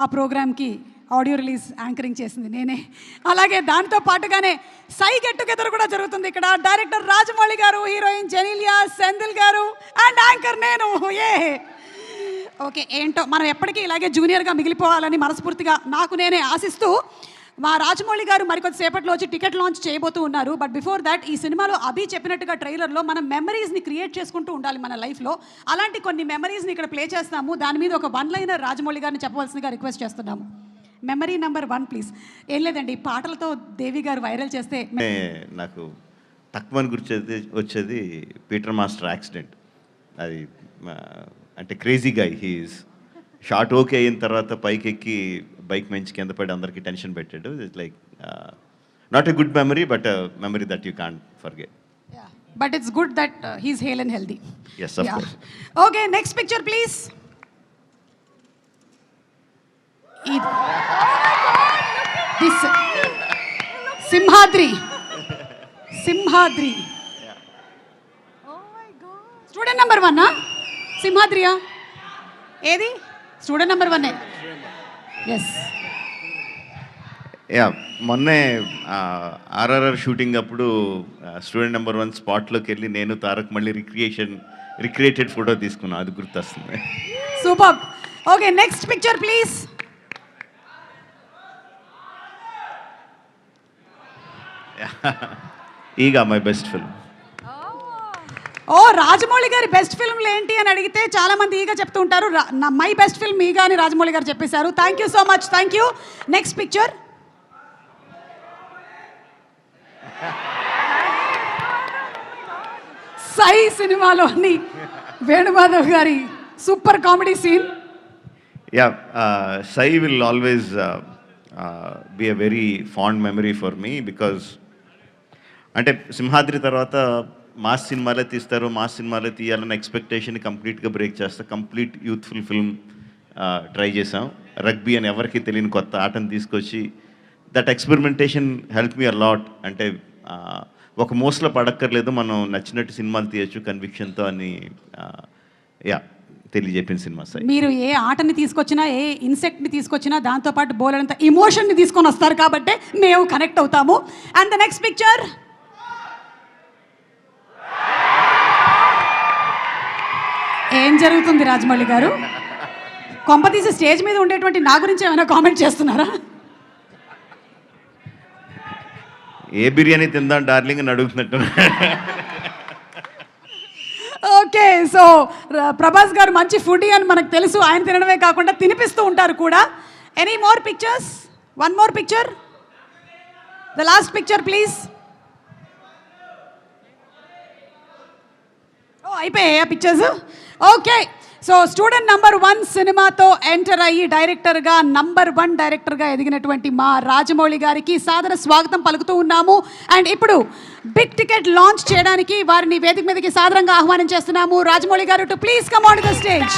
ఆ ప్రోగ్రామ్కి audio release anchoring చేసింది నేనే. అలాగే దాంతో పాటుగానే సై గెట్ టుగెదర్ కూడా జరుగుతుంది ఇక్కడ. డైరెక్టర్ రాజమౌళి గారు హీరోయిన్ జెనీలియా సెందిల్ గారు అండ్ యాంకర్ నేను. ఏ! ఓకే ఏంటో మనం ఎప్పటికీ ఇలాగే జూనియర్గా మిగిలిపోవాలని మనస్ఫూర్తిగా నాకు నేనే ఆశిస్తూ మా రాజమౌళి గారు మరికొద్ది సేపట్లో వచ్చి టికెట్ లాంచ్ చేయబోతూ ఉన్నారు. బట్ బిఫోర్ దట్ ఈ సినిమాలో అభి చెప్పినట్టుగా ట్రైలర్లో మనం మెమరీస్ని క్రియేట్ చేసుకుంటూ ఉండాలి మన లైఫ్లో. అలాంటి కొన్ని మెమరీస్ని ఇక్కడ ప్లే చేస్తాము దాని మీద ఒక వన్ లైనర్ రాజమౌళి గారిని చెప్పవలసిందిగా రిక్వెస్ట్ చేస్తున్నాము. మెమరీ నెంబర్ వన్ ప్లీజ్ ఏం లేదండి పాటలతో దేవి గారు వైరల్ చేస్తే నాకు తక్కువని గుర్చేది వచ్చేది పీటర్ మాస్టర్ యాక్సిడెంట్. అది అంటే crazy guy he is. Shot okay అయిన తర్వాత పైకెక్కి బైక్ మంచి కింద పడి అందరికీ టెన్షన్ పెట్టాడు. It's like not a good memory but memory that you can't forget but it's good that he's hale and healthy Yes, of course. Okay next picture please this Simhadri Simhadri student number one సింహాద్రియా ఏది student number one yes yeah మొన్నే RRR shooting అప్పుడు student number one స్పాట్లోకి వెళ్ళి నేను తారక్ మళ్ళీ recreation recreated photo తీసుకున్నాను అది గుర్తొస్తుంది. Super okay next picture please Eega my best film ఓ రాజమౌళి గారి బెస్ట్ ఫిల్మ్లు ఏంటి అని అడిగితే చాలా మంది ఈగా చెప్తూ ఉంటారు. మై బెస్ట్ ఫిల్మ్ ఈగా అని రాజమౌళి గారు చెప్పేశారు. Thank you so much thank you next picture Sye సినిమాలోని వేణుమాధవ్ గారి super comedy scene yeah Sye will always be a very fond memory for me because అంటే సింహాద్రి తర్వాత మాస్ సినిమాలే తీస్తారు మాస్ సినిమాలే తీయాలన్న ఎక్స్పెక్టేషన్ కంప్లీట్గా బ్రేక్ చేస్తా. కంప్లీట్ యూత్ఫుల్ ఫిల్మ్ ట్రై చేసాం రగ్బీ అని ఎవరికి తెలియని కొత్త ఆటను తీసుకొచ్చి that experimentation help me lot అంటే ఒక మోసలో పడక్కర్లేదు మనం నచ్చినట్టు సినిమాలు తీయచ్చు కన్విక్షన్తో అని యా తెలియజెప్పిన సినిమా సార్ మీరు ఏ ఆటని తీసుకొచ్చినా ఏ ఇన్సెక్ట్ని తీసుకొచ్చినా దాంతోపాటు బోలెడంత ఇమోషన్ని తీసుకొని వస్తారు కాబట్టి మేము కనెక్ట్ అవుతాము. అండ్ ద నెక్స్ట్ పిక్చర్ ఏం జరుగుతుంది రాజమౌళి గారు? కొంపతీసి స్టేజ్ మీద ఉండేటువంటి నా గురించి ఏమైనా కామెంట్ చేస్తున్నారా? ఏ బిర్యానీ తిందాం డార్లింగ్ అని అడుగుతున్నట్టు. ఓకే సో ప్రభాస్ గారు మంచి ఫుడీ అని మనకు తెలుసు. ఆయన తినడమే కాకుండా తినిపిస్తూ ఉంటారు కూడా. Any more pictures one more picture the last picture please ఓ అయిపోయాయి pictures okay so student number one సినిమాతో ఎంటర్ అయ్యి డైరెక్టర్గా నంబర్ వన్ డైరెక్టర్గా ఎదిగినటువంటి మా రాజమౌళి గారికి సాదర స్వాగతం పలుకుతూ ఉన్నాము. అండ్ ఇప్పుడు బిగ్ టికెట్ లాంచ్ చేయడానికి వారిని వేదిక మీదకి సాదరంగా ఆహ్వానం చేస్తున్నాము. రాజమౌళి గారు to please come on the stage